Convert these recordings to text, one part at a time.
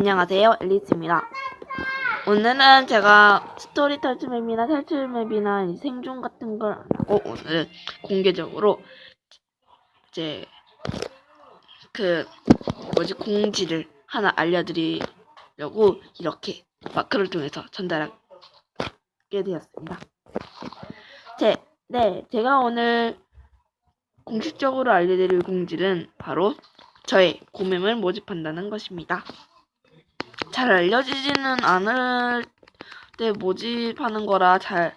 안녕하세요, 앨리스입니다. 오늘은 제가 스토리 탈출 맵이나 탈출 맵이나 이 생존 같은 걸 안 하고 오늘은 공개적으로 이제 그 뭐지 공지를 하나 알려드리려고 이렇게 마크를 통해서 전달하게 되었습니다. 제, 네, 제가 오늘 공식적으로 알려드릴 공지는 바로 저의 고mem을 모집한다는 것입니다. 잘 알려지지는 않을 때 모집하는 거라 잘,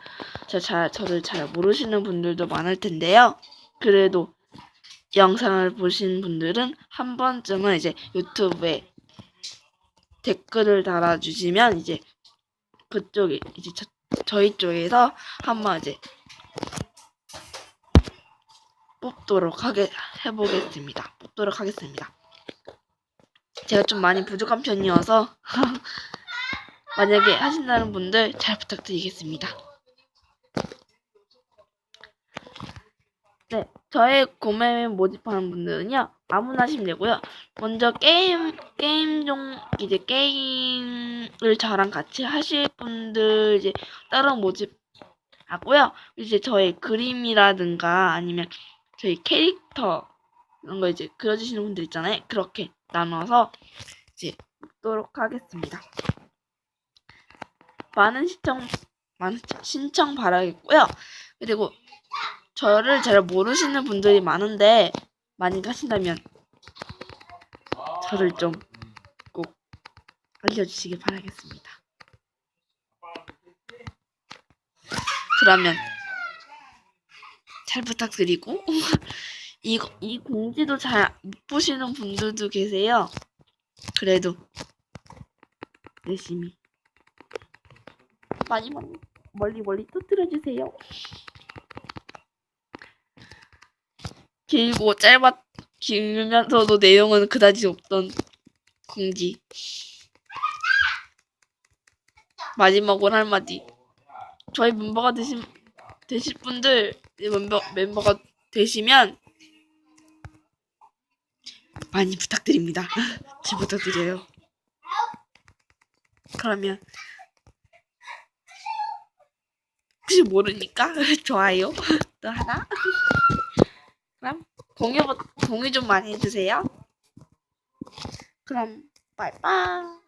잘, 잘, 저를 잘 모르시는 분들도 많을 텐데요. 그래도 영상을 보신 분들은 한 번쯤은 이제 유튜브에 댓글을 달아주시면 이제 그쪽에 이제 저, 저희 쪽에서 한번 이제 뽑도록 하게 해보겠습니다. 뽑도록 하겠습니다. 제가 좀 많이 부족한 편이어서 만약에 하신다는 분들 잘 부탁드리겠습니다. 네, 저의 고매매 모집하는 분들은요 아무나 하시면 되고요. 먼저 게임 게임 종 이제 게임을 저랑 같이 하실 분들 이제 따로 모집하고요. 이제 저의 그림이라든가 아니면 저희 캐릭터 이런 거 이제 그려주시는 분들 있잖아요. 그렇게 나눠서 이제 먹도록 하겠습니다. 많은 시청 많은 신청 바라겠고요. 그리고 저를 잘 모르시는 분들이 많은데 많이 하신다면 저를 좀 꼭 알려주시길 바라겠습니다. 그러면 잘 부탁드리고 이거 이 공지도 잘 못 보시는 분들도 계세요. 그래도 열심히 많이 많이 멀리 멀리 터뜨려 주세요. 길고 짧았 길면서도 내용은 그다지 없던 공지. 마지막으로 할 마디. 저희 멤버가 되신 되실 분들 멤버 멤버가 되시면 많이 부탁드립니다. 잘 부탁드려요. 그러면 혹시 모르니까 좋아요 또 하나. 그럼 공유 공유 좀 많이 해주세요. 그럼 빠이빠이.